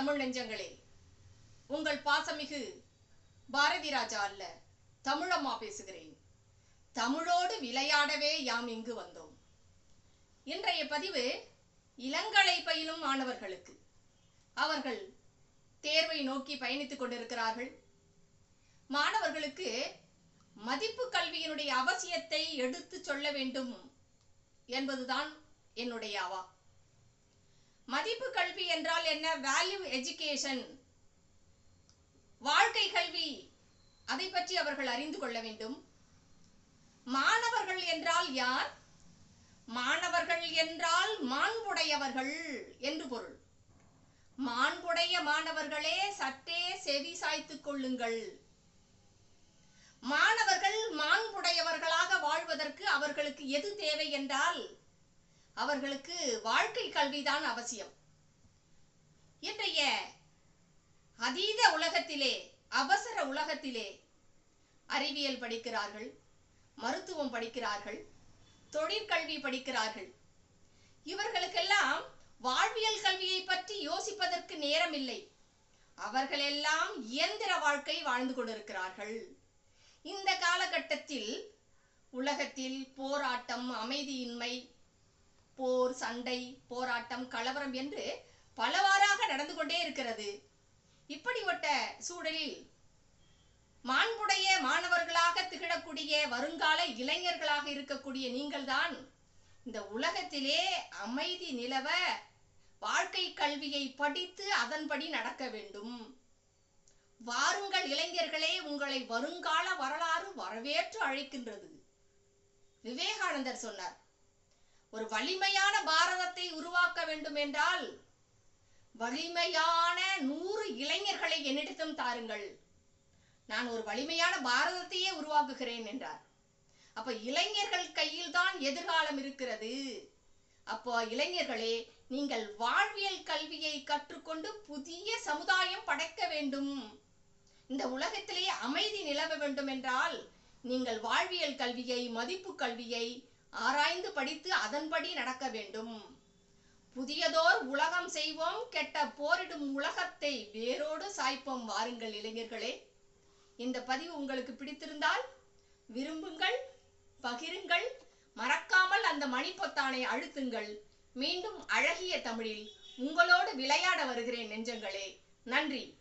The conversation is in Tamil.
தமிழ் நெஞ்சங்களே உங்கள் பாசமிகு பாரதி ராஜா அல்ல தமிழம்மா பேசுகிறேன். தமிழோடு விளையாடவே யாம் இங்கு வந்தோம். இன்றைய பதிவு இளங்கலை பயிலும் மாணவர்களுக்கு. அவர்கள் தேர்வை நோக்கி பயணித்துக் கொண்டிருக்கிறார்கள். மாணவர்களுக்கு மதிப்பு கல்வியினுடைய அவசியத்தை எடுத்து சொல்ல வேண்டும் என்பதுதான் என்னுடைய அவா மதிப்பு கல்வி என்றால் என்ன? வேல்யூ எஜுகேஷன் வாழ்க்கை கல்வி. அதை பற்றி அவர்கள் அறிந்து கொள்ள வேண்டும். மாணவர்கள் என்றால் யார்? மாணவர்கள் என்றால் மாண்புடையவர்கள் என்று பொருள். மாண்புடைய மாணவர்களே சற்றே செவி சாய்த்துக் கொள்ளுங்கள். மாணவர்கள் மாண்புடையவர்களாக வாழ்வதற்கு அவர்களுக்கு எது தேவை என்றால் அவர்களுக்கு வாழ்க்கை கல்விதான் அவசியம். இன்றைய அதீத உலகத்திலே அவசர உலகத்திலே அறிவியல் படிக்கிறார்கள் மருத்துவம் படிக்கிறார்கள் தொழிற்கல்வி படிக்கிறார்கள். இவர்களுக்கெல்லாம் வாழ்வியல் கல்வியை பற்றி யோசிப்பதற்கு நேரம் இல்லை அவர்களெல்லாம் இயந்திர வாழ்க்கை வாழ்ந்து கொண்டிருக்கிறார்கள். இந்த காலகட்டத்தில் உலகத்தில் போராட்டம் அமைதியின்மை போர் சண்டை போராட்டம் கலவரம் என்று பலவாறாக நடந்து கொண்டே இருக்கிறது. இப்படிப்பட்ட சூழலில் மாண்புடைய மாணவர்களாக திகழக்கூடிய வருங்கால இளைஞர்களாக இருக்கக்கூடிய நீங்கள்தான் இந்த உலகத்திலே அமைதி நிலவ வாழ்க்கை கல்வியை படித்து அதன்படி நடக்க வேண்டும். வாருங்கள் இளைஞர்களே உங்களை வருங்கால வரலாறு வரவேற்று அழைக்கின்றது. விவேகானந்தர் சொன்னார் ஒரு வலிமையான பாரதத்தை உருவாக்க வேண்டும் என்றால் வலிமையான நூறு இளைஞர்களை என்னிடத்தும் தாருங்கள். நான் ஒரு வலிமையான பாரதத்தையே உருவாக்குகிறேன் என்றார். அப்ப இளைஞர்கள் கையில் தான் எதிர்காலம் இருக்கிறது. அப்போ இளைஞர்களே நீங்கள் வாழ்வியல் கல்வியை கற்றுக்கொண்டு புதிய சமுதாயம் படைக்க வேண்டும். இந்த உலகத்திலே அமைதி நிலவ வேண்டும் என்றால் நீங்கள் வாழ்வியல் கல்வியை மதிப்பு கல்வியை ஆராய்ந்து படித்து அதன்படி நடக்க வேண்டும். புதியதோர் உலகம் செய்வோம் கெட்ட போரிடும் உலகத்தை வேரோடு சாய்ப்போம் வாருங்கள் இளைஞர்களே. இந்த பதிவு உங்களுக்கு பிடித்திருந்தால் விரும்புங்கள் பகிருங்கள் மறக்காமல் அந்த மணிப்பொத்தானை அழுத்துங்கள். மீண்டும் அழகிய தமிழில் உங்களோடு விளையாட வருகிறேன் நெஞ்சங்களே. நன்றி.